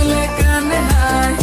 লাগলে কানে হায়